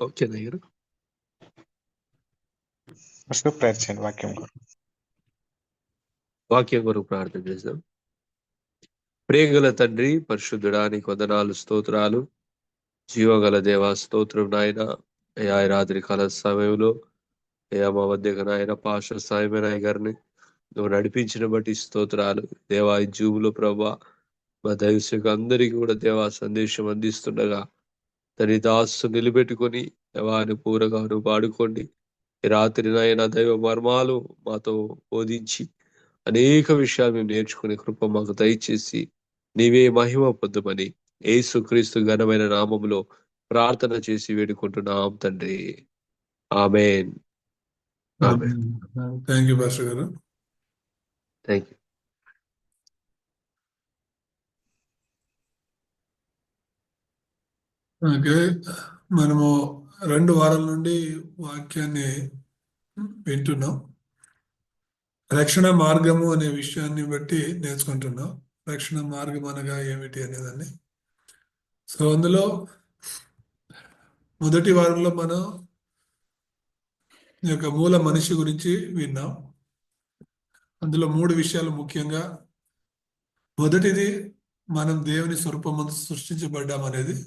Okay గారు first prayer చేయండి వాక్యం వాక్యం కొరకు ప్రార్థన చేద్దాం. ప్రేమగల తండ్రి పరిశుద్ధుడా నీకు వందనాలు స్తోత్రాలు. జీవగల దేవా స్తోత్రం నాయన. అయ్యా ఈ రాత్రి కాల సమయంలో అయ్యా మా మధ్యకు నాయన పాష సాయమైన గారిని నువ్వు నడిపించిన బట్టి స్తోత్రాలు. దేవా జూబులో ప్రభా మా దైవశకు అందరికీ కూడా దేవా సందేశం అందిస్తుండగా తన దాసు నిలబెట్టుకొని దేవాన్ని పూరగా నువ్వు వాడుకోండి. రాత్రి నాయన దైవ మర్మాలు మాతో బోధించి అనేక విషయాలు మేము నేర్చుకునే కృప మాకు దయచేసి నీవే మహిమ పొందుమని యేసు క్రీస్తు ఘనమైన నామములో ప్రార్థన చేసి వేడుకుంటున్నాం తండ్రి. Amen. Thank you pastor garu. Thank you. Okay. మనము రెండు వారాల నుండి వాక్యాన్ని వింటున్నాం. రక్షణ మార్గము అనే విషయాన్ని బట్టి నేర్చుకుంటున్నాం. రక్షణ మార్గం అనగా ఏమిటి అనేదాన్ని. సో అందులో మొదటి వారంలో మనం ఈ యొక్క మూల మనిషి గురించి విన్నాం. అందులో మూడు విషయాలు ముఖ్యంగా మొదటిది మనం దేవుని స్వరూపం సృష్టించబడ్డాం అనేది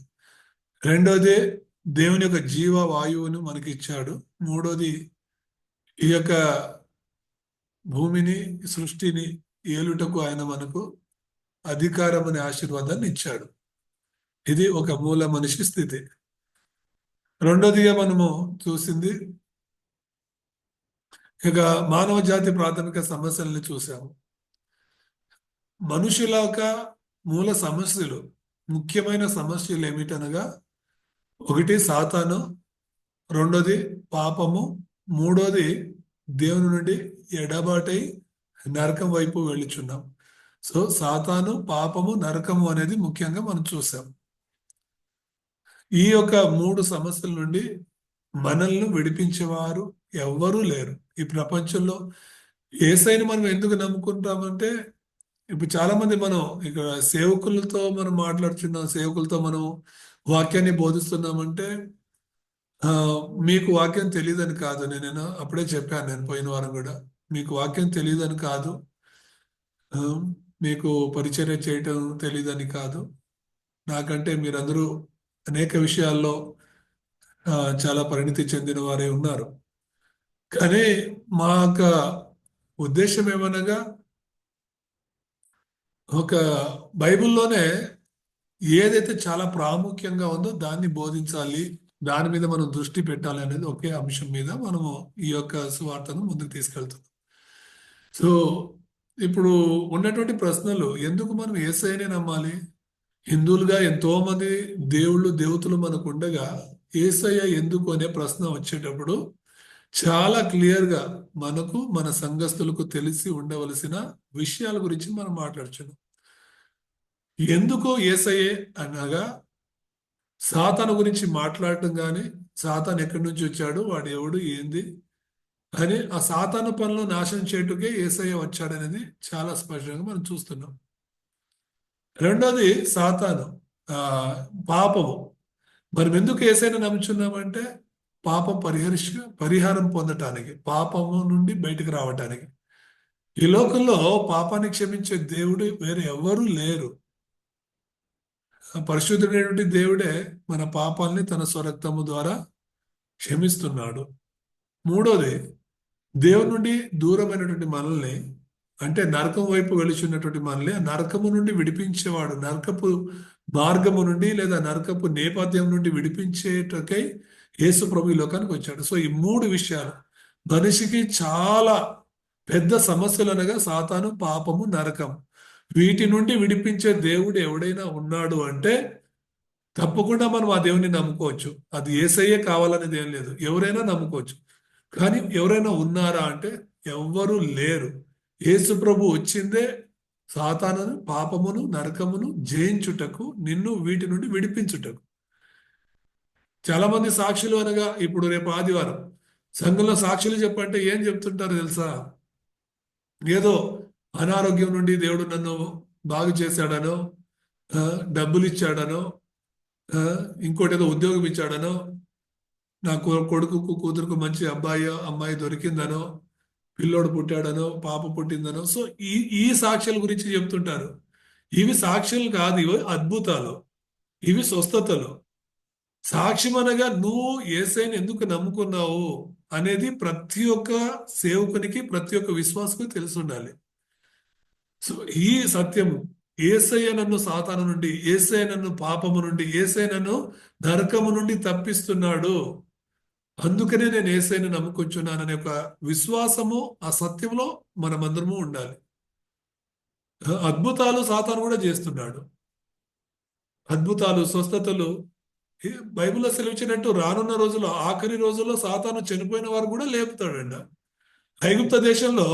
రెండోది దేవుని యొక్క జీవ వాయువును మనకి ఇచ్చాడు మూడోది ఈ యొక్క భూమిని సృష్టిని ఏలుటకు ఆయన మనకు అధికారం అనే ఆశీర్వాదాన్ని ఇచ్చాడు. ఇది ఒక మూల మనిషి స్థితి. రెండోదిగా మనము చూసింది ఇక మానవ జాతి ప్రాథమిక సమస్యలను చూసాము. మనుషుల యొక్క మూల సమస్యలు ముఖ్యమైన సమస్యలు ఏమిటనగా ఒకటి సాతాను రెండోది పాపము మూడోది దేవుని నుండి ఎడబాటై నరకం వైపు వెళ్ళుచున్నాం. సో సాతాను పాపము నరకము అనేది ముఖ్యంగా మనం చూసాం. ఈ యొక్క మూడు సమస్యల నుండి మనల్ని విడిపించేవారు ఎవ్వరూ లేరు. ఈ ప్రపంచంలో ఏసైని మనం ఎందుకు నమ్ముకుంటామంటే ఇప్పుడు చాలా మంది మనం ఇక్కడ సేవకులతో మనం మాట్లాడుతున్నాం సేవకులతో మనం వాక్యాన్ని బోధిస్తున్నామంటే మీకు వాక్యం తెలియదని కాదు. నేను అప్పుడే చెప్పాను నేను పోయిన వారం కూడా. మీకు వాక్యం తెలియదని కాదు. మీకు పరిచర్య చేయటం తెలియదని కాదు. నాకంటే మీరందరూ అనేక విషయాల్లో చాలా పరిణితి చెందిన వారే ఉన్నారు. కానీ మా యొక్క ఉద్దేశం ఏమనగా ఒక బైబిల్లోనే ఏదైతే చాలా ప్రాముఖ్యంగా ఉందో దాన్ని బోధించాలి దాని మీద మనం దృష్టి పెట్టాలి అనేది ఒకే అంశం మీద మనము ఈ యొక్క సువార్తను ముందుకు తీసుకెళ్తున్నాం. సో ఇప్పుడు ఉన్నటువంటి ప్రశ్నలు ఎందుకు మనం ఏసైనే నమ్మాలి? హిందువులుగా ఎంతో మంది దేవుళ్ళు దేవతలు మనకు ఉండగా ఏసయ్య ఎందుకు అనే ప్రశ్న వచ్చేటప్పుడు చాలా క్లియర్గా మనకు మన సంఘస్థులకు తెలిసి ఉండవలసిన విషయాల గురించి మనం మాట్లాడుచున్నాం. ఎందుకు ఏసయ్యే అనగా సాతాను గురించి మాట్లాడటం కానీ సాతాను ఎక్కడి నుంచి వచ్చాడు వాడు ఎవడు ఏంది అని ఆ సాతాను పనులు నాశనం చేయటకే ఏసయ్య వచ్చాడనేది చాలా స్పష్టంగా మనం చూస్తున్నాం. రెండోది సాతాను ఆ పాపము. మనం ఎందుకు ఏసైనా నమ్ముచున్నామంటే పాపం పరిహరిష పరిహారం పొందటానికి పాపము నుండి బయటకు రావటానికి. ఈ లోకంలో పాపాన్ని క్షమించే దేవుడు వేరే ఎవరూ లేరు. పరిశుద్ధుడైనటువంటి దేవుడే మన పాపాల్ని తన స్వరక్తము ద్వారా క్షమిస్తున్నాడు. మూడోది దేవుని నుండి దూరమైనటువంటి మనల్ని అంటే నరకం వైపు వెలుచున్నటువంటి మనల్ని నరకము నుండి విడిపించేవాడు నరకపు మార్గము నుండి లేదా నరకపు నేపథ్యం నుండి విడిపించేటకై యేసు ప్రభు లోకానికి వచ్చాడు. సో ఈ మూడు విషయాలు మనిషికి చాలా పెద్ద సమస్యలు అనగా సాతాను పాపము నరకం. వీటి నుండి విడిపించే దేవుడు ఎవడైనా ఉన్నాడు అంటే తప్పకుండా మనం ఆ దేవుని నమ్ముకోవచ్చు. అది ఏసయ్యే కావాలనేది ఏం లేదు. ఎవరైనా నమ్ముకోవచ్చు. కానీ ఎవరైనా ఉన్నారా అంటే ఎవ్వరూ లేరు. యేసు ప్రభు వచ్చిందే సాతానను పాపమును నరకమును జయించుటకు నిన్ను వీటి నుండి విడిపించుటకు. చాలా మంది సాక్షులు అనగా ఇప్పుడు రేపు ఆదివారం సంఘంలో సాక్షులు చెప్పంటే ఏం చెప్తుంటారు తెలుసా? ఏదో అనారోగ్యం నుండి దేవుడు నన్ను బాగు చేశాడనో డబ్బులు ఇచ్చాడనో ఇంకోటి ఏదో ఉద్యోగం ఇచ్చాడనో నా కొడుకు కూతురుకు మంచి అబ్బాయి అమ్మాయి దొరికిందనో పిల్లోడు పుట్టాడనో పాప పుట్టిందనో సో ఈ ఈ సాక్ష్యాల గురించి చెప్తుంటారు. ఇవి సాక్ష్యాలు కాదు ఇవి అద్భుతాలు. ఇవి స్వస్థతలు. సాక్ష్యం అనగా నువ్వు ఏసైని ఎందుకు నమ్ముకున్నావు అనేది ప్రతి ఒక్క సేవకునికి ప్రతి ఒక్క విశ్వాసకు తెలిసి ఉండాలి. సో ఈ సత్యము ఏసయ్య నన్ను సాతాను నుండి ఏసయ్య నన్ను పాపము నుండి ఏసయ్య నన్ను నరకము నుండి తప్పిస్తున్నాడు. అందుకనే నేను ఏసైని నమ్ముకొచ్చున్నాననే ఒక విశ్వాసము ఆ సత్యంలో మనమందరము ఉండాలి. అద్భుతాలు సాతాను కూడా చేస్తున్నాడు. అద్భుతాలు స్వస్థతలు బైబిల్లో సెలవిచ్చినట్టు రానున్న రోజుల్లో ఆఖరి రోజుల్లో సాతాను చనిపోయిన వారు కూడా లేపుతాడంట. ఐగుప్త దేశంలో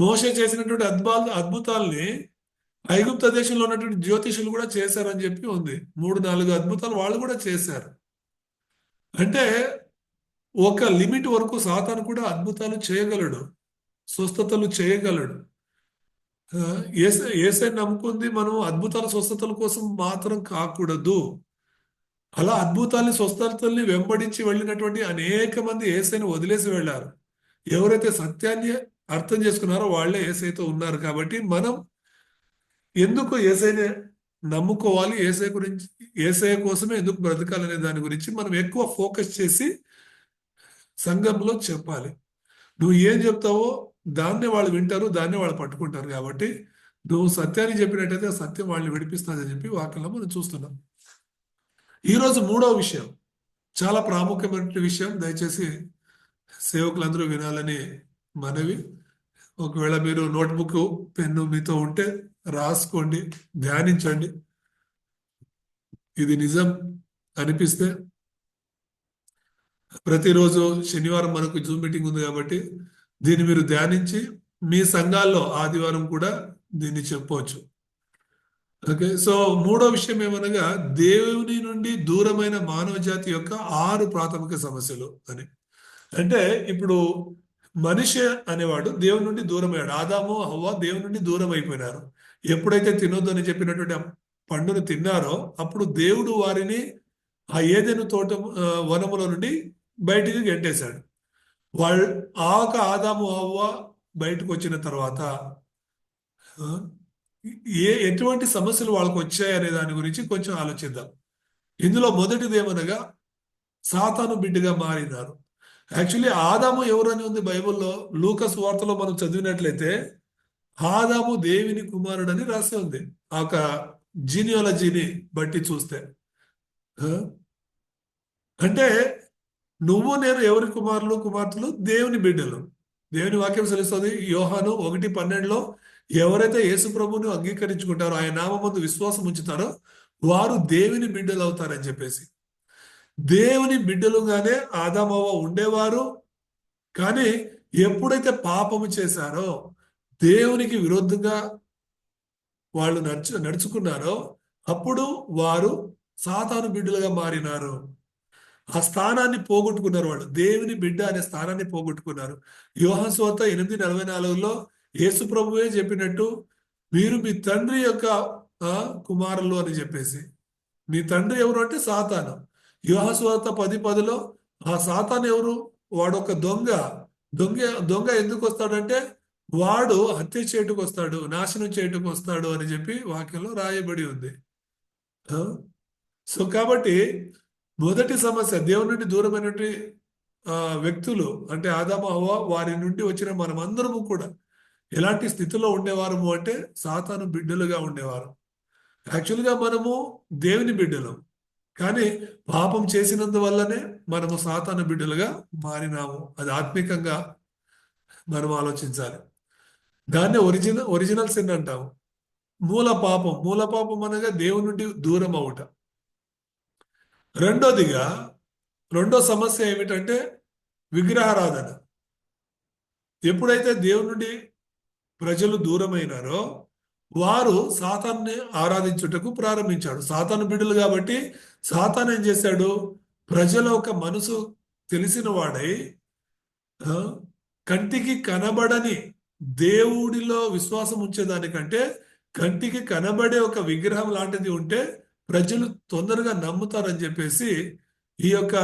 మోష చేసినటువంటి అద్భుతాలు అద్భుతాల్ని ఐగుప్త దేశంలో ఉన్నటువంటి జ్యోతిషులు కూడా చేశారని చెప్పి ఉంది. మూడు నాలుగు అద్భుతాలు వాళ్ళు కూడా చేశారు. అంటే ఒక లిమిట్ వరకు సాతాను కూడా అద్భుతాలు చేయగలడు స్వస్థతలు చేయగలడు. ఏసై ఏసై నమ్ముకుంది మనం అద్భుతాల స్వస్థతల కోసం మాత్రం కాకూడదు. అలా అద్భుతాలని స్వస్థతల్ని వెంబడించి వెళ్ళినటువంటి అనేక మంది ఏసైని వదిలేసి వెళ్ళారు. ఎవరైతే సత్యాన్ని అర్థం చేసుకున్నారో వాళ్ళే ఏసైతో ఉన్నారు కాబట్టి మనం ఎందుకు ఏసైని నమ్ముకోవాలి? ఏసై గురించి ఏసై కోసమే ఎందుకు బ్రతకాలనే దాని గురించి మనం ఎక్కువ ఫోకస్ చేసి సంఘంలో చెప్పాలి. నువ్వు ఏం చెప్తావో దాన్నే వాళ్ళు వింటారు దాన్నే వాళ్ళు పట్టుకుంటారు కాబట్టి నువ్వు సత్యాన్ని చెప్పినట్టయితే ఆ సత్యం వాళ్ళని విడిపిస్తుందని చెప్పి వాక్యంలో మనం చూస్తున్నాం. ఈరోజు మూడవ విషయం చాలా ప్రాముఖ్యమైన విషయం. దయచేసి సేవకులందరూ వినాలని మనవి. ఒకవేళ మీరు నోట్బుక్ పెన్ను మీతో ఉంటే రాసుకోండి ధ్యానించండి. ఇది నిజం అనిపిస్తే. ప్రతిరోజు శనివారం మనకు జూమ్ మీటింగ్ ఉంది కాబట్టి దీన్ని మీరు ధ్యానించి మీ సంఘాల్లో ఆదివారం కూడా దీన్ని చెప్పవచ్చు. ఓకే సో మూడో విషయం ఏమనగా దేవుని నుండి దూరమైన మానవ జాతి యొక్క ఆరు ప్రాథమిక సమస్యలు అని. అంటే ఇప్పుడు మనిషి అనేవాడు దేవుని నుండి దూరమయ్యాడు. ఆదాము హవ్వ దేవుని నుండి దూరం అయిపోయినారు ఎప్పుడైతే తినొద్దు అని చెప్పినటువంటి పండును తిన్నారో అప్పుడు దేవుడు వారిని ఆ ఏదైనా తోట వనములో వనముల నుండి బయటికి గెంటేశాడు. వాళ్ళు ఆక ఆదాము హవ్వ బయటకు వచ్చిన తర్వాత ఏ ఎటువంటి సమస్యలు వాళ్ళకు వచ్చాయి అనే దాని గురించి కొంచెం ఆలోచిద్దాం. ఇందులో మొదటిది ఏమనగా సాతాను బిడ్డగా మారినారు. యాక్చువల్లీ ఆదాము ఎవరని ఉంది బైబిల్లో? లూకస్ వార్తలో మనం చదివినట్లయితే ఆదాము దేవిని కుమారుడని రాసి ఉంది. ఆ యొక్క జీనియాలజీని బట్టి చూస్తే. అంటే నువ్వు నేను ఎవరి కుమారులు కుమార్తెలు? దేవుని బిడ్డలు. దేవుని వాక్యం తెలుస్తుంది యోహాను ఒకటి పన్నెండులో ఎవరైతే యేసు ప్రభువును అంగీకరించుకుంటారో ఆయన నామందు విశ్వాసం ఉంచుతారో వారు దేవుని బిడ్డలు అవుతారని చెప్పేసి. దేవుని బిడ్డలుగానే ఆదామవ్వ ఉండేవారు. కానీ ఎప్పుడైతే పాపము చేశారో దేవునికి విరుద్ధంగా వాళ్ళు నడుచు నడుచుకున్నారో అప్పుడు వారు సాతాను బిడ్డలుగా మారినారు. ఆ స్థానాన్ని పోగొట్టుకున్నారు వాళ్ళు. దేవుని బిడ్డ అనే స్థానాన్ని పోగొట్టుకున్నారు. యోహాన్ ఎనిమిది నలభై నాలుగులో యేసు ప్రభువే చెప్పినట్టు మీరు మీ తండ్రి యొక్క కుమారులు అని చెప్పేసి. మీ తండ్రి ఎవరు అంటే సాతాను. యోహాన్ పది పదిలో ఆ సాతాన్ ఎవరు? వాడు ఒక దొంగ. దొంగ దొంగ ఎందుకు వస్తాడంటే వాడు హత్య చేయటకు వస్తాడు నాశనం చేయటకు వస్తాడు అని చెప్పి వాక్యంలో రాయబడి ఉంది. సో కాబట్టి మొదటి సమస్య దేవుని నుండి దూరమైనటువంటి ఆ, వ్యక్తులు అంటే ఆదాము వారి నుండి వచ్చిన మనమందరము కూడా ఎలాంటి స్థితిలో ఉండేవారము అంటే సాతాను బిడ్డలుగా ఉండేవారు. యాక్చువల్గా మనము దేవుని బిడ్డలం. కానీ పాపం చేసినందువల్లనే మనము సాతాను బిడ్డలుగా మారినాము. అది ఆత్మికంగా మనం ఆలోచించాలి. దాన్ని ఒరిజినల్ ఒరిజినల్ సిన్ అంటాము. మూల పాపం. మూల పాపం అనగా దేవుని నుండి దూరం అవుట. రెండోదిగా రెండో సమస్య ఏమిటంటే విగ్రహారాధన. ఎప్పుడైతే దేవుని నుండి ప్రజలు దూరమైనారో వారు సాతాన్ని ఆరాధించుటకు ప్రారంభించాడు. సాతాను బిడ్డలు కాబట్టి సాతాన్ ఏం చేశాడు? ప్రజల ఒక మనసు తెలిసిన వాడై కంటికి కనబడని దేవుడిలో విశ్వాసం ఉంచేదానికంటే కంటికి కనబడే ఒక విగ్రహం లాంటిది ఉంటే ప్రజలు తొందరగా నమ్ముతారని చెప్పేసి ఈ యొక్క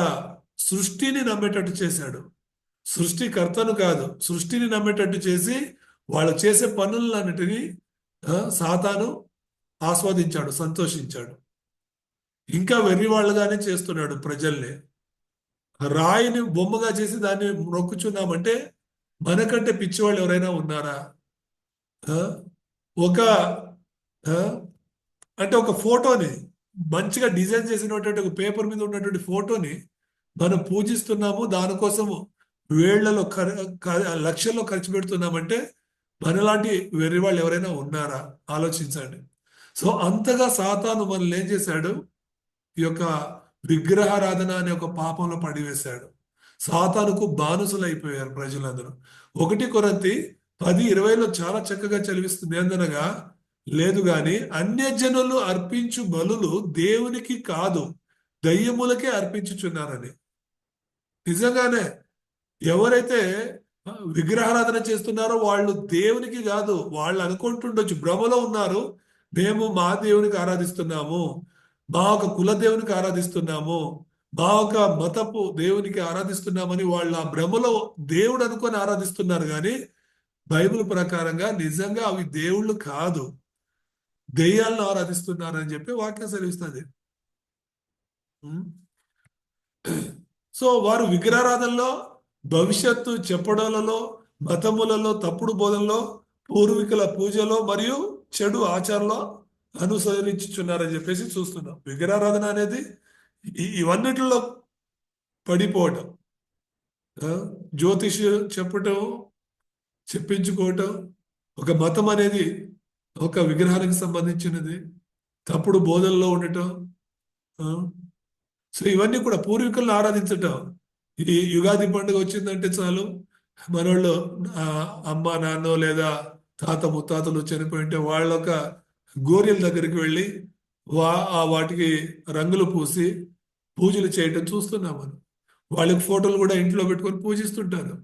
సృష్టిని నమ్మేటట్టు చేశాడు. సృష్టికర్తను కాదు సృష్టిని నమ్మేటట్టు చేసి వాళ్ళు చేసే పనులన్నిటినీ సాతాను ఆస్వాదించాడు సంతోషించాడు. ఇంకా వెర్రివాళ్ళుగానే చేస్తున్నాడు ప్రజల్ని. రాయిని బొమ్మగా చేసి దాన్ని నొక్కుచున్నామంటే మనకంటే పిచ్చివాళ్ళు ఎవరైనా ఉన్నారా? ఒక అంటే ఒక ఫోటోని మంచిగా డిజైన్ చేసినటువంటి ఒక పేపర్ మీద ఉన్నటువంటి ఫోటోని మనం పూజిస్తున్నాము దానికోసము వేళ్ళలో ఖర్ లక్షల్లో ఖర్చు పెడుతున్నామంటే మనలాంటి వెర్రి వాళ్ళు ఎవరైనా ఉన్నారా? ఆలోచించండి. సో అంతగా సాతాను మనల్ని ఏం చేశాడు? ఈ యొక్క విగ్రహారాధన అనే ఒక పాపంలో పడివేశాడు. సాతానుకు బానిసలు అయిపోయారు ప్రజలందరూ. ఒకటి కొరంతి పది ఇరవైలో చాలా చక్కగా చదివిస్తుంది. ఏందనగా లేదు గాని అన్యజనులు అర్పించు బలులు దేవునికి కాదు దయ్యములకే అర్పించుచున్నారని. నిజంగానే ఎవరైతే విగ్రహారాధన చేస్తున్నారో వాళ్ళు దేవునికి కాదు వాళ్ళు అనుకుంటుండొచ్చు భ్రమలో ఉన్నారు. మేము మా దేవునికి ఆరాధిస్తున్నాము మా ఒక కుల దేవునికి ఆరాధిస్తున్నాము మా ఒక మతపు దేవునికి ఆరాధిస్తున్నామని వాళ్ళు ఆ భ్రమలో దేవుడు అనుకొని ఆరాధిస్తున్నారు కానీ బైబిల్ ప్రకారంగా నిజంగా అవి దేవుళ్ళు కాదు. దెయ్యాలను ఆరాధిస్తున్నారని చెప్పి వాక్యం సెలవిస్తుంది. సో వారు విగ్రహారాధనలో భవిష్యత్తు చెప్పడాలలో మతములలో తప్పుడు బోధనలో పూర్వీకుల పూజలో మరియు చెడు ఆచారంలో అనుసరించుచున్నారని చెప్పేసి చూస్తున్నాం. విగ్రహారాధన అనేది ఇవన్నిటిలో పడిపోవటం జ్యోతిష చెప్పటం చెప్పించుకోవటం ఒక మతం అనేది ఒక విగ్రహానికి సంబంధించినది తప్పుడు బోధనలో ఉండటం సో ఇవన్నీ కూడా పూర్వీకులను ఆరాధించటం ఈ యుగాది పండుగ వచ్చిందంటే చాలు. మనోళ్ళు అమ్మ నాన్న లేదా తాత ముత్తాతలు చనిపోయి ఉంటే వాళ్ళ ఒక గోరియల దగ్గరికి వెళ్ళి వా ఆ వాటికి రంగులు పూసి పూజలు చేయటం చూస్తున్నాం మనం. వాళ్ళకి ఫోటోలు కూడా ఇంట్లో పెట్టుకొని పూజిస్తుంటారు.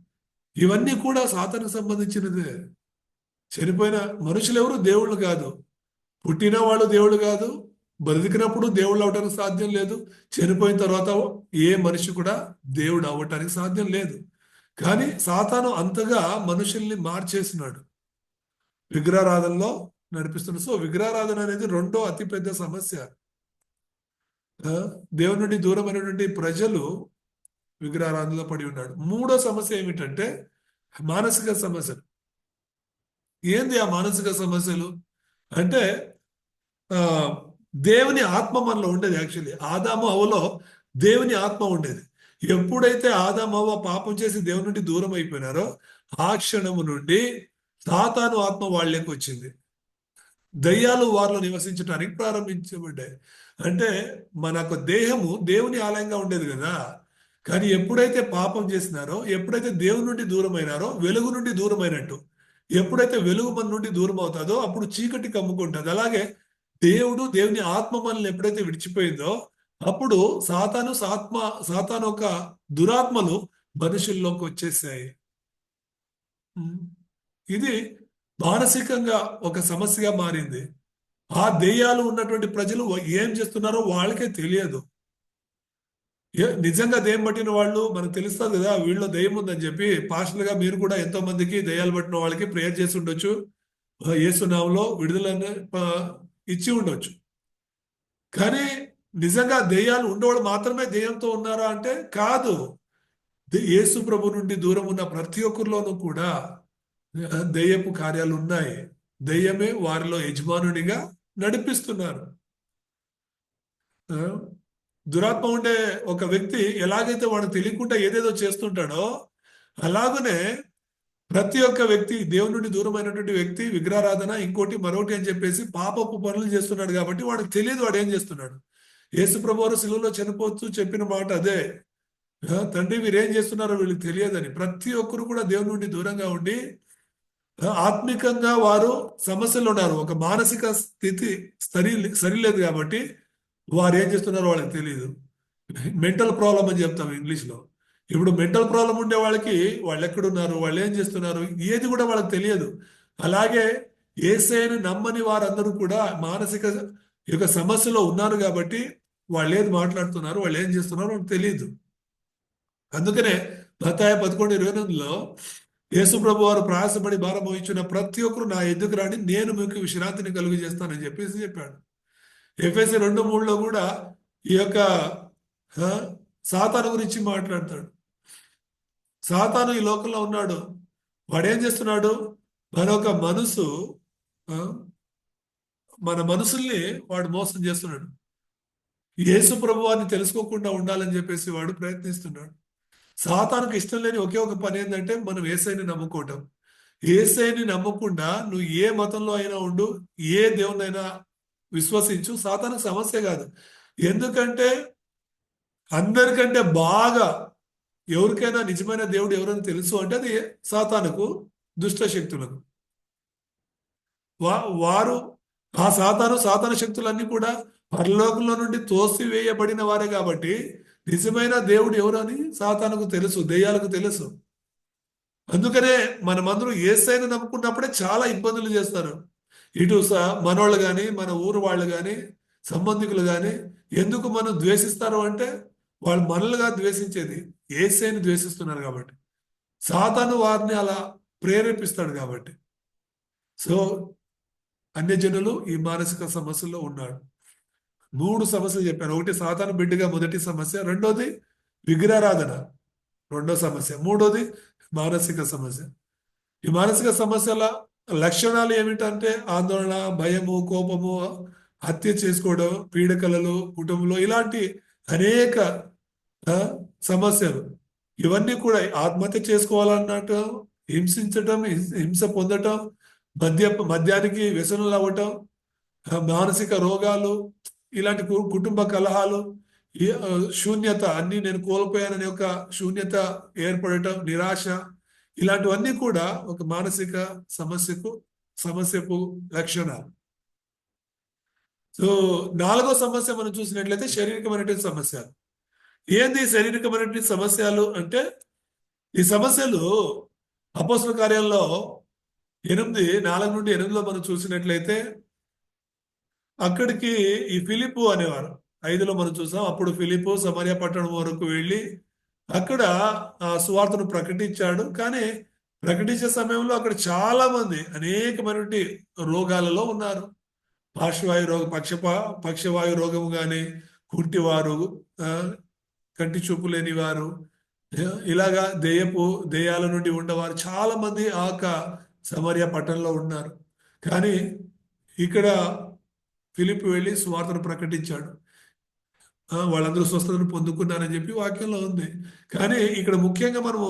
ఇవన్నీ కూడా సాతానికి సంబంధించినదే. చనిపోయిన మనుషులు ఎవరు దేవుళ్ళు కాదు. పుట్టిన వాళ్ళు దేవుళ్ళు కాదు. బ్రతికినప్పుడు దేవుళ్ళు అవడానికి సాధ్యం లేదు. చనిపోయిన తర్వాత ఏ మనిషి కూడా దేవుడు అవ్వటానికి సాధ్యం లేదు. కానీ సాతాను అంతగా మనుషుల్ని మార్చేసినాడు. విగ్రహారాధనలో నడిపిస్తున్నాడు సో విగ్రహారాధన అనేది రెండో అతిపెద్ద సమస్య. దేవుడి దేవుని నుండి దూరమైనటువంటి ప్రజలు విగ్రహారాధనలో పడి ఉన్నాడు. మూడో సమస్య ఏమిటంటే మానసిక సమస్యలు. ఏంది ఆ మానసిక సమస్యలు? అంటే ఆ దేవుని ఆత్మ మనలో ఉండేది యాక్చువల్లీ. ఆదాము అవలో దేవుని ఆత్మ ఉండేది. ఎప్పుడైతే ఆదాము పాపం చేసి దేవుని నుండి దూరం అయిపోయినారో ఆ క్షణము నుండి సాతాను ఆత్మ వాళ్ళకి వచ్చింది. దయ్యాలు వారిలో నివసించడానికి ప్రారంభించబడ్డాయి. అంటే మనకు దేహము దేవుని ఆలయంగా ఉండేది కదా. కానీ ఎప్పుడైతే పాపం చేసినారో ఎప్పుడైతే దేవుని నుండి దూరం అయినారో వెలుగు నుండి దూరం అయినట్టు. ఎప్పుడైతే వెలుగు మన నుండి దూరం అవుతుందో అప్పుడు చీకటి కమ్ముకుంటుంది. అలాగే దేవుడు దేవుని ఆత్మ మనల్ని ఎప్పుడైతే విడిచిపోయిందో అప్పుడు సాతాను సాత్మ సాతాను ఒక దురాత్మలు మనుషుల్లోకి వచ్చేసాయి. ఇది మానసికంగా ఒక సమస్యగా మారింది. ఆ దెయ్యాలు ఉన్నటువంటి ప్రజలు ఏం చేస్తున్నారో వాళ్ళకే తెలియదు. నిజంగా దెయ్యం పట్టిన వాళ్ళు మనకు తెలుస్తుంది కదా వీళ్ళు దెయ్యం ఉందని చెప్పి పాస్టర్గా మీరు కూడా ఎంతో మందికి దెయ్యాలు పట్టిన వాళ్ళకి ప్రేయర్ చేసి ఉండొచ్చు. ఆ, విడుదల ఇచ్చి ఉండొచ్చు. కానీ నిజంగా దెయ్యాలు ఉండేవాళ్ళు మాత్రమే దెయ్యంతో ఉన్నారా అంటే కాదు. యేసు ప్రభు నుండి దూరం ఉన్న ప్రతి ఒక్కరిలోనూ కూడా దెయ్యపు కార్యాలు ఉన్నాయి. దెయ్యమే వారిలో యజమానుడిగా నడిపిస్తున్నారు. దురాత్మ ఉండే ఒక వ్యక్తి ఎలాగైతే వాడు తెలియకుండా ఏదేదో చేస్తుంటాడో అలాగనే ప్రతి ఒక్క వ్యక్తి దేవుని నుండి దూరమైనటువంటి వ్యక్తి విగ్రహారాధన ఇంకోటి మరొకటి అని చెప్పేసి పాపపు పనులు చేస్తున్నాడు కాబట్టి వాడికి తెలియదు వాడు ఏం చేస్తున్నాడు. యేసు వారు శిలువలో చనిపోతూ చెప్పిన మాట అదే. తండ్రి వీరేం చేస్తున్నారో వీళ్ళకి తెలియదని. ప్రతి ఒక్కరు కూడా దేవుని నుండి దూరంగా ఉండి ఆత్మికంగా వారు సమస్యలు ఉన్నారు. ఒక మానసిక స్థితి సరి సరిలేదు కాబట్టి వారు ఏం చేస్తున్నారో వాళ్ళకి తెలియదు మెంటల్ ప్రాబ్లం అని చెప్తాం ఇంగ్లీష్లో. ఇప్పుడు మెంటల్ ప్రాబ్లం ఉండే వాళ్ళకి వాళ్ళు ఎక్కడున్నారు వాళ్ళు ఏం చేస్తున్నారు ఏది కూడా వాళ్ళకి తెలియదు. అలాగే ఏసైని నమ్మని వారందరూ కూడా మానసిక యొక్క సమస్యలో ఉన్నారు కాబట్టి వాళ్ళు ఏది మాట్లాడుతున్నారు వాళ్ళు ఏం చేస్తున్నారో వాళ్ళకి తెలియదు. అందుకనే మతాయ పదకొండు ఇరవై ఎనిమిదిలో యేసుప్రభు వారు ప్రయాసపడి భారం వహించిన ప్రతి ఒక్కరు నా ఎద్దుకు రాని నేను మీకు విశ్రాంతిని కలుగు చేస్తానని చెప్పేసి చెప్పాడు. ఎఫ్ఎస్సి రెండు మూడులో కూడా ఈ యొక్క సాతాను గురించి మాట్లాడతాడు. సాతాను ఈ లోకంలో ఉన్నాడు. వాడు ఏం చేస్తున్నాడు? మరొక మనసు మన మనసుల్ని వాడు మోసం చేస్తున్నాడు. యేసు ప్రభువాన్ని తెలుసుకోకుండా ఉండాలని చెప్పేసి వాడు ప్రయత్నిస్తున్నాడు. సాతానుకు ఇష్టం లేని ఒకే ఒక పని ఏంటంటే మనం ఏసైని నమ్ముకోవటం. ఏసైని నమ్మకుండా నువ్వు ఏ మతంలో అయినా ఉండు ఏ దేవునైనా విశ్వసించు. సాతానికి సమస్య కాదు. ఎందుకంటే అందరికంటే బాగా ఎవరికైనా నిజమైన దేవుడు ఎవరైనా తెలుసు అంటే అది సాతానుకు దుష్ట శక్తులకు వా వారు ఆ సాతాను సాతాన శక్తులన్నీ కూడా పరలోకంలో నుండి తోసివేయబడిన వారే కాబట్టి నిజమైన దేవుడు ఎవరు అని సాతానుకు తెలుసు దెయ్యాలకు తెలుసు. అందుకనే మనమందరూ ఏసైనా నమ్ముకున్నప్పుడే చాలా ఇబ్బందులు చేస్తారు. ఇటు మనోళ్ళు కానీ మన ఊరు వాళ్ళు కానీ సంబంధికులు కానీ ఎందుకు మనం ద్వేషిస్తారు అంటే వాళ్ళు మనలుగా ద్వేషించేది. ఏసైని ద్వేషిస్తున్నారు కాబట్టి. సాతాను వారిని అలా ప్రేరేపిస్తాడు కాబట్టి. సో అన్యజనులు ఈ మానసిక సమస్యలో ఉన్నాడు మూడు సమస్యలు చెప్పాను. ఒకటి సాతాను బిడ్డగా మొదటి సమస్య రెండోది విగ్రహారాధన రెండో సమస్య మూడోది మానసిక సమస్య. ఈ మానసిక సమస్యల లక్షణాలు ఏమిటంటే ఆందోళన భయము కోపము హత్య చేసుకోవడం పీడకలలు కుటుంబంలో ఇలాంటి అనేక సమస్యలు. ఇవన్నీ కూడా ఆత్మహత్య చేసుకోవాలన్నట్టు హింసించటం హింస పొందటం మద్య మద్యానికి వ్యసనులు అవ్వటం మానసిక రోగాలు ఇలాంటి కు- కుటుంబ కలహాలు శూన్యత అన్ని నేను కోల్పోయాననే ఒక శూన్యత ఏర్పడటం నిరాశ ఇలాంటివన్నీ కూడా ఒక మానసిక సమస్యకు సమస్యకు లక్షణాలు. సో నాలుగో సమస్య మనం చూసినట్లయితే శారీరకమైనటువంటి సమస్యలు. ఏంది శారీరకమైనటువంటి సమస్యలు అంటే ఈ సమస్యలు అపోస్తుల కార్యాల్లో ఎనిమిది నాలుగు నుండి ఎనిమిదిలో మనం చూసినట్లయితే అక్కడికి ఈ ఫిలిపు అనేవారు ఐదులో మనం చూసాం అప్పుడు ఫిలిపు సమర్య పట్టణం వరకు వెళ్ళి అక్కడ ఆ సువార్తను ప్రకటించాడు. కానీ ప్రకటించే సమయంలో అక్కడ చాలా మంది అనేకమైనటువంటి రోగాలలో ఉన్నారు. పార్శ్వవాయు రోగ పక్షపా పక్షవాయు రోగము కానీ కుంటివారు కంటి చూపు లేని వారు ఇలాగా దెయ్యపు దెయ్యాల నుండి ఉన్నవారు చాలా మంది ఆక సమర్య పట్టణంలో ఉన్నారు. కానీ ఇక్కడ ఫిలిప్ వెళ్ళి సువార్తను ప్రకటించాడు. వాళ్ళందరూ స్వస్థతను పొందుకున్నారని చెప్పి వాక్యంలో ఉంది. కానీ ఇక్కడ ముఖ్యంగా మనము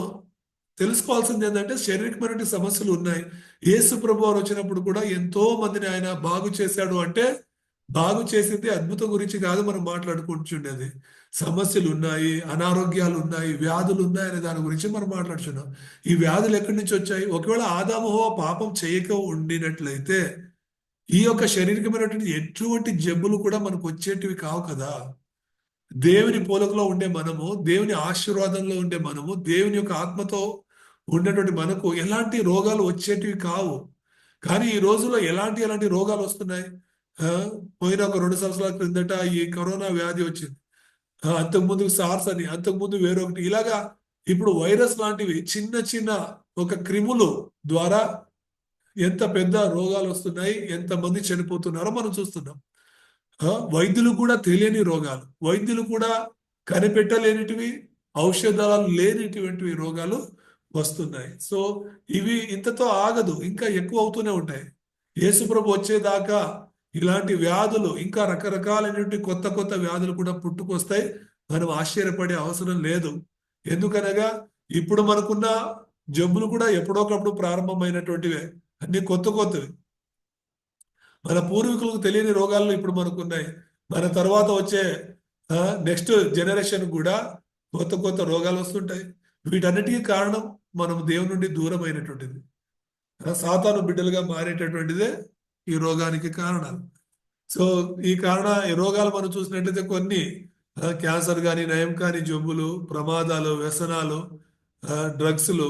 తెలుసుకోవాల్సింది ఏంటంటే శారీరకమైనటువంటి సమస్యలు ఉన్నాయి. యేసు ప్రభు వచ్చినప్పుడు కూడా ఎంతో మందిని ఆయన బాగు చేశాడు అంటే బాగు చేసింది అద్భుతం గురించి కాదు మనం మాట్లాడుకుంటుండేది. సమస్యలు ఉన్నాయి అనారోగ్యాలు ఉన్నాయి వ్యాధులు ఉన్నాయి అనే దాని గురించి మనం మాట్లాడుతున్నాం ఈ వ్యాధులు ఎక్కడి నుంచి వచ్చాయి? ఒకవేళ ఆదామహో పాపం చేయక ఉండినట్లయితే ఈ యొక్క శారీరకమైనటువంటి ఎటువంటి జబ్బులు కూడా మనకు వచ్చేటివి కావు కదా. దేవుని పోలకలో ఉండే మనము దేవుని ఆశీర్వాదంలో ఉండే మనము దేవుని యొక్క ఆత్మతో ఉన్నటువంటి మనకు ఎలాంటి రోగాలు వచ్చేటివి కావు. కానీ ఈ రోజుల్లో ఎలాంటి ఎలాంటి రోగాలు వస్తున్నాయి? పోయిన ఒక రెండు సంవత్సరాల క్రిందట ఈ కరోనా వ్యాధి వచ్చింది. అంతకుముందు సార్స్ అని అంతకుముందు వేరొకటి. ఇలాగా ఇప్పుడు వైరస్ లాంటివి చిన్న చిన్న ఒక క్రిములు ద్వారా ఎంత పెద్ద రోగాలు వస్తున్నాయి ఎంత మంది చనిపోతున్నారో మనం చూస్తున్నాం. వైద్యులు కూడా తెలియని రోగాలు వైద్యులు కూడా కనిపెట్టలేనిటివి ఔషధాలు లేనిటువంటివి రోగాలు వస్తున్నాయి. సో ఇవి ఇంతతో ఆగదు ఇంకా ఎక్కువ అవుతూనే ఉంటాయి. యేసుప్రభు వచ్చేదాకా ఇలాంటి వ్యాధులు ఇంకా రకరకాలైనటువంటి కొత్త కొత్త వ్యాధులు కూడా పుట్టుకొస్తాయి. మనం ఆశ్చర్యపడే అవసరం లేదు. ఎందుకనగా ఇప్పుడు మనకున్న జబ్బులు కూడా ఎప్పుడోకప్పుడు ప్రారంభమైనటువంటివే. అన్ని కొత్త కొత్తవి. మన పూర్వీకులకు తెలియని రోగాలు ఇప్పుడు మనకున్నాయి. మన తర్వాత వచ్చే నెక్స్ట్ జనరేషన్ కూడా కొత్త కొత్త రోగాలు వస్తుంటాయి. వీటన్నిటికీ కారణం మనం దేవుని నుండి దూరమైనటువంటిది. సాతాను బిడ్డలుగా మారేటటువంటిదే ఈ రోగానికి కారణాలు. సో ఈ కారణ ఈ రోగాలు మనం చూసినట్లయితే కొన్ని క్యాన్సర్ కానీ నయం కాని జబ్బులు ప్రమాదాలు వ్యసనాలు డ్రగ్స్లు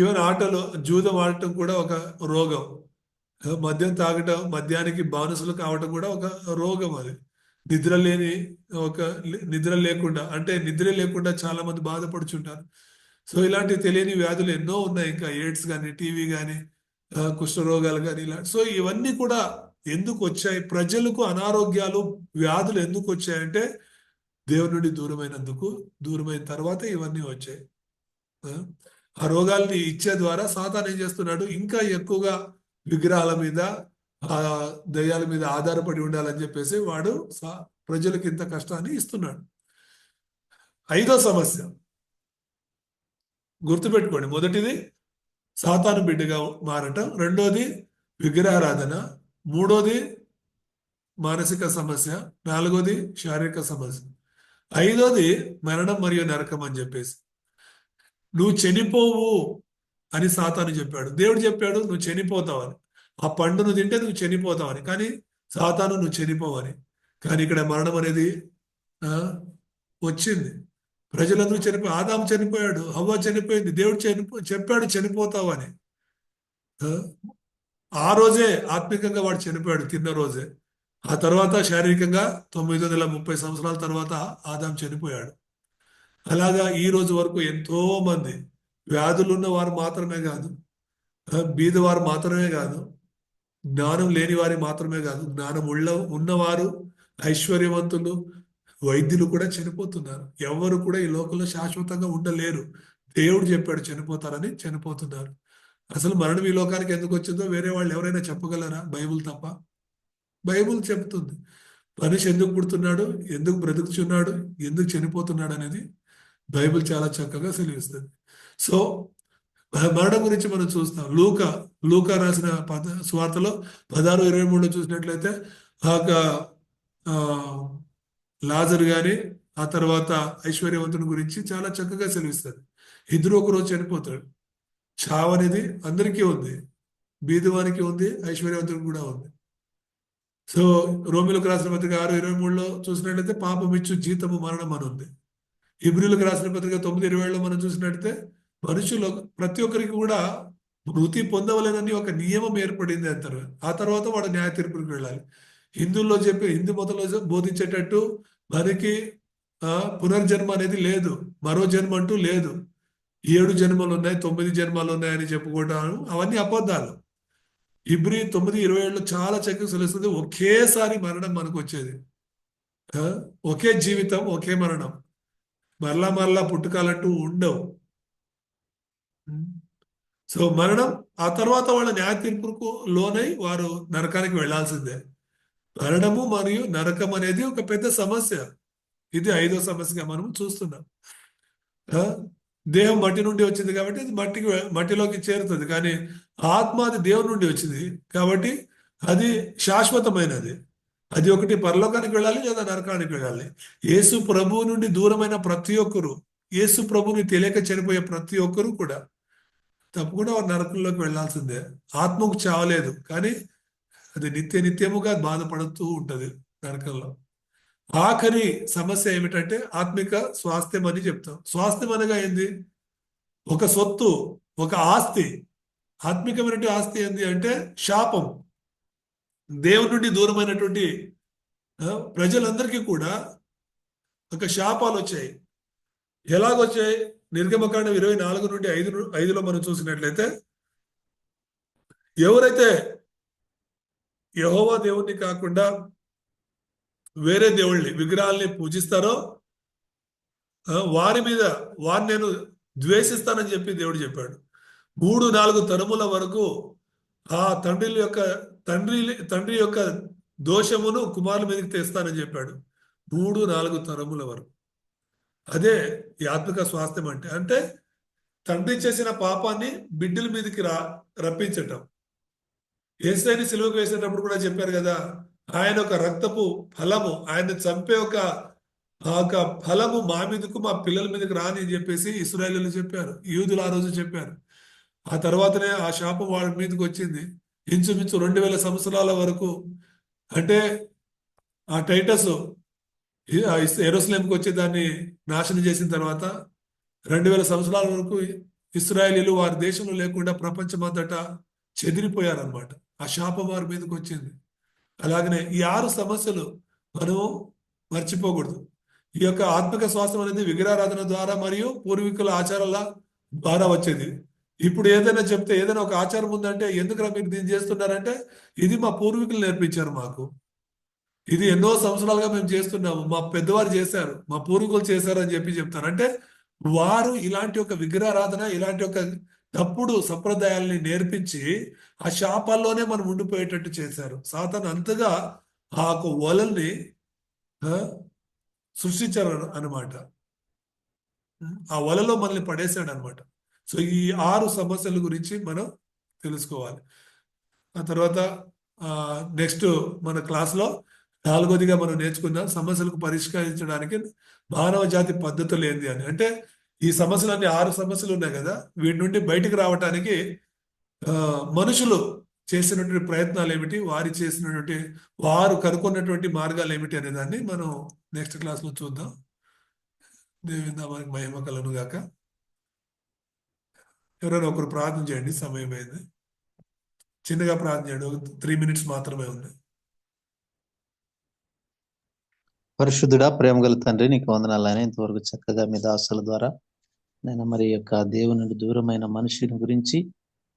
ఈవెన్ ఆటలు జూదం ఆడటం కూడా ఒక రోగం. మద్యం తాగటం మద్యానికి బానిసలు కావటం కూడా ఒక రోగం అది. నిద్ర లేని ఒక నిద్ర లేకుండా అంటే నిద్ర లేకుండా చాలా మంది బాధపడుచుంటారు. సో ఇలాంటి తెలియని వ్యాధులు ఎన్నో ఉన్నాయి. ఇంకా ఎయిడ్స్ కానీ టీవీ కానీ కుష్ఠరోగాలు కానీ ఇలా. సో ఇవన్నీ కూడా ఎందుకు వచ్చాయి? ప్రజలకు అనారోగ్యాలు వ్యాధులు ఎందుకు వచ్చాయంటే దేవుని నుండి దూరమైనందుకు దూరమైన తర్వాత ఇవన్నీ వచ్చాయి. ఆ? ఆ రోగాల్ని ఇచ్చే ద్వారా సాతాన్ ఏం చేస్తున్నాడు? ఇంకా ఎక్కువగా విగ్రహాల మీద ఆ దయ్యాల మీద ఆధారపడి ఉండాలని చెప్పేసి వాడు సా- ప్రజలకు ఇంత కష్టాన్ని ఇస్తున్నాడు. ఐదో సమస్య. గుర్తుపెట్టుకోండి. మొదటిది సాతాను బిడ్డగా మారటం. రెండోది విగ్రహారాధన. మూడోది మానసిక సమస్య. నాలుగోది శారీరక సమస్య. ఐదోది మరణం మరియు నరకం అని చెప్పేసి. నువ్వు చనిపోవు అని సాతాను చెప్పాడు. దేవుడు చెప్పాడు నువ్వు చనిపోతావని ఆ పండును తింటే నువ్వు చనిపోతావని కానీ సాతాను నువ్వు చనిపోవని కానీ ఇక్కడ మరణం అనేది వచ్చింది. ప్రజలందరూ చనిపోయి ఆదాము చనిపోయాడు హవ్వ చనిపోయింది దేవుడు చనిపో చెప్పాడు చనిపోతావని. ఆ, ఆ రోజే ఆత్మికంగా వాడు చనిపోయాడు తిన్న రోజే. ఆ తర్వాత శారీరకంగా తొమ్మిది వందల ముప్పై సంవత్సరాల తర్వాత ఆదాం చనిపోయాడు. అలాగా ఈ రోజు వరకు ఎంతో మంది వ్యాధులు ఉన్న వారు మాత్రమే కాదు బీదవారు మాత్రమే కాదు జ్ఞానం లేని వారి మాత్రమే కాదు జ్ఞానం ఉள்ள ఉన్నవారు ఐశ్వర్యవంతులు వైద్యులు కూడా చనిపోతున్నారు. ఎవరు కూడా ఈ లోకంలో శాశ్వతంగా ఉండలేరు. దేవుడు చెప్పాడు చనిపోతారని చనిపోతున్నారు. అసలు మరణం ఈ లోకానికి ఎందుకు వచ్చిందో వేరే వాళ్ళు ఎవరైనా చెప్పగలరా? బైబిల్ తప్ప? బైబిల్ చెబుతుంది. మనిషి ఎందుకు పుడుతున్నాడు? ఎందుకు బ్రతుకుచున్నాడు ఎందుకు చనిపోతున్నాడు అనేది బైబిల్ చాలా చక్కగా సెలవిస్తుంది. సో మరణం గురించి మనం చూస్తాం. లూక లూక రాసిన పద సువార్తలో పదహారు ఇరవై మూడులో చూసినట్లయితే ఆ యొక్క, ఆ, లాజర్ గాని ఆ తర్వాత ఐశ్వర్యవంతుని గురించి చాలా చక్కగా సెలవిస్తుంది ఇద్దరు ఒక రోజు చనిపోతాడు. చావు అనేది అందరికీ ఉంది. బీదవానికి ఉంది ఐశ్వర్యవంతునికి కూడా ఉంది. సో రోమిలకు రాసిన పత్రిక ఆరు ఇరవై మూడులో చూసినట్లయితే పాపం ఇచ్చు జీతము మరణం అని ఉంది. ఇబ్రిలకు రాసిన పత్రిక తొమ్మిది ఇరవై ఏడులో మనం చూసినట్లయితే మనుషులు ప్రతి ఒక్కరికి కూడా మృతి పొందవలేనని ఒక నియమం ఏర్పడింది అంటారు. ఆ తర్వాత వాడు న్యాయ తీర్పులకు వెళ్ళాలి. హిందువుల్లో చెప్పి హిందూ మతంలో బోధించేటట్టు మనకి ఆ, పునర్జన్మ అనేది లేదు. మరో జన్మ అంటూ లేదు. ఏడు జన్మలు ఉన్నాయి తొమ్మిది జన్మలు ఉన్నాయని చెప్పుకోవడం అవన్నీ అబద్ధాలు. ఇబ్రి తొమ్మిది ఇరవై ఏళ్ళు చాలా చక్కగా తెలుస్తుంది. ఒకేసారి మరణం మనకు వచ్చేది. ఒకే జీవితం ఒకే మరణం. మరలా మరలా పుట్టుకాలంటూ ఉండవు. సో మరణం ఆ తర్వాత వాళ్ళ న్యాయ తీర్పుకు లోనై వారు నరకానికి వెళ్ళాల్సిందే. మరణము మరియు నరకం అనేది ఒక పెద్ద సమస్య. ఇది ఐదో సమస్యగా మనం చూస్తున్నాం. దేహం మట్టి నుండి వచ్చింది కాబట్టి అది మట్టికి మట్టిలోకి చేరుతుంది. కానీ ఆత్మ అది దేవుని నుండి వచ్చింది కాబట్టి అది శాశ్వతమైనది. అది ఒకటి పరలోకానికి వెళ్ళాలి లేదా నరకానికి వెళ్ళాలి. యేసు ప్రభువు నుండి దూరమైన ప్రతి ఒక్కరు యేసు ప్రభువుని తెలియక చనిపోయే ప్రతి ఒక్కరు కూడా తప్పకుండా వారు నరకంలోకి వెళ్ళాల్సిందే. ఆత్మకు చావలేదు. కానీ అది నిత్య నిత్యముగా బాధపడుతూ ఉంటది నరకంలో. ఆఖరి సమస్య ఏమిటంటే ఆత్మిక స్వాస్థ్యం అని చెప్తాం. స్వాస్థ్యం అనగా ఏంది? ఒక సొత్తు ఒక ఆస్తి. ఆత్మికమైనటువంటి ఆస్తి ఏంది అంటే శాపం. దేవుని నుండి దూరమైనటువంటి ప్రజలందరికీ కూడా ఒక శాపాలు వచ్చాయి. ఎలాగొచ్చాయి? నిర్గమకాండం ఇరవై నాలుగు నుండి ఐదు ఐదులో మనం చూసినట్లయితే ఎవరైతే యహోవా దేవుణ్ణి కాకుండా వేరే దేవుళ్ళని విగ్రహాల్ని పూజిస్తారో వారి మీద వారిని నేను ద్వేషిస్తానని చెప్పి దేవుడు చెప్పాడు. మూడు నాలుగు తరముల వరకు ఆ తండ్రి యొక్క తండ్రి తండ్రి యొక్క దోషమును కుమారుల మీదకి తెస్తానని చెప్పాడు. మూడు నాలుగు తరముల వరకు. అదే ఈ ఆత్మిక స్వాస్థ్యం అంటే అంటే తండ్రి చేసిన పాపాన్ని బిడ్డల మీదకి రా రప్పించటం. ఏసైని సిలువకు వేసేటప్పుడు కూడా చెప్పారు కదా ఆయన ఒక రక్తపు ఫలము ఆయన చంపే ఒక ఆ యొక్క ఫలము మా మీదకు మా పిల్లల మీదకి రాని అని చెప్పేసి ఇస్రాయేలీలు చెప్పారు యూదులు ఆ రోజు చెప్పారు. ఆ తర్వాతనే ఆ శాపం వాళ్ళ మీదకి వచ్చింది. ఇంచుమించు రెండు వేల సంవత్సరాల వరకు అంటే ఆ టైటస్ ఎరోస్లేంకి వచ్చి దాన్ని నాశనం చేసిన తర్వాత రెండు వేల సంవత్సరాల వరకు ఇస్రాయలీలు వారి దేశంలో లేకుండా ప్రపంచమంతటా చెదిరిపోయారనమాట ఆ శాపం వారి మీదకి వచ్చింది. అలాగనే ఈ ఆరు సమస్యలు మనము మర్చిపోకూడదు. ఈ యొక్క ఆత్మిక శ్వాసం అనేది విగ్రహారాధన ద్వారా మరియు పూర్వీకుల ఆచారాల ద్వారా వచ్చేది. ఇప్పుడు ఏదైనా చెప్తే ఏదైనా ఒక ఆచారం ఉందంటే ఎందుకురా మీరు దీన్ని చేస్తున్నారంటే ఇది మా పూర్వీకులు నేర్పించారు మాకు. ఇది ఎన్నో సంవత్సరాలుగా మేము చేస్తున్నాము. మా పెద్దవారు చేశారు మా పూర్వీకులు చేశారు అని చెప్పి చెప్తారు. అంటే వారు ఇలాంటి ఒక విగ్రహారాధన ఇలాంటి ఒక తప్పుడు సంప్రదాయాల్ని నేర్పించి ఆ శాపాల్లోనే మనం ఉండిపోయేటట్టు చేశారు. సాతాను అంతగా ఆ యొక్క వలల్ని సృష్టించారు అనమాట ఆ వలలో మనల్ని పడేశాడు అనమాట సో ఈ ఆరు సమస్యల గురించి మనం తెలుసుకోవాలి. ఆ తర్వాత నెక్స్ట్ మన క్లాస్లో నాలుగోదిగా మనం నేర్చుకుందాం. సమస్యలకు పరిష్కరించడానికి మానవ జాతి పద్ధతులు ఏంది అని. అంటే ఈ సమస్యలన్నీ ఆరు సమస్యలు ఉన్నాయి కదా వీటి నుండి బయటికి రావటానికి మనుషులు చేసినటువంటి ప్రయత్నాలు ఏమిటి వారి చేసినటువంటి వారు కనుక్కున్నటువంటి మార్గాలు ఏమిటి అనే దాన్ని మనం నెక్స్ట్ క్లాస్లో చూద్దాం. దేవుని నామానికి మహిమ కలను గాక. ఎవరైనా ఒకరు ప్రార్థన చేయండి సమయం అయింది. చిన్నగా ప్రార్థన చేయండి ఒక త్రీ మినిట్స్ మాత్రమే ఉంది. పరిశుద్ధుడా ప్రేమ గల తండ్రి నీకు వందనాలని ఇంతవరకు చక్కగా మీ దాసుల ద్వారా నేను మరి యొక్క దేవుని దూరమైన మనుషుల గురించి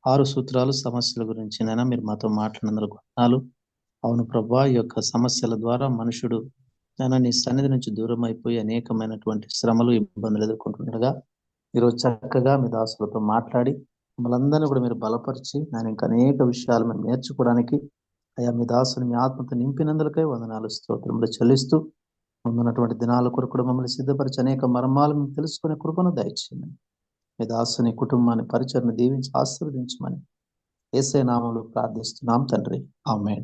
ఆరు సూత్రాలు సమస్యల గురించి నైనా మీరు మాతో మాట్లాడినందుకు వందనాలు. అవును ప్రభా ఈ యొక్క సమస్యల ద్వారా మనుషుడు నేను నీ సన్నిధి నుంచి దూరం అయిపోయి అనేకమైనటువంటి శ్రమలు ఇబ్బందులు ఎదుర్కొంటుండగా ఈరోజు చక్కగా మీ దాసులతో మాట్లాడి మమ్మల్ందరినీ కూడా మీరు బలపరిచి నేను ఇంకా అనేక విషయాలు మేము నేర్చుకోవడానికి అయా మీ దాసుని మీ ఆత్మతో నింపినందులకై వందనాలు స్తోత్రములు చెల్లిస్తూ ముందున్నటువంటి దినాల కొరకు కూడా మమ్మల్ని సిద్ధపరిచి అనేక మర్మాలు మేము తెలుసుకునే కృపను దయచేయమని. మీ దాసుని కుటుంబాన్ని పరిచయను దీవించి ఆశీర్వదించమని. ఏసే నామంలో ప్రార్థిస్తున్నాం తండ్రి. ఆమె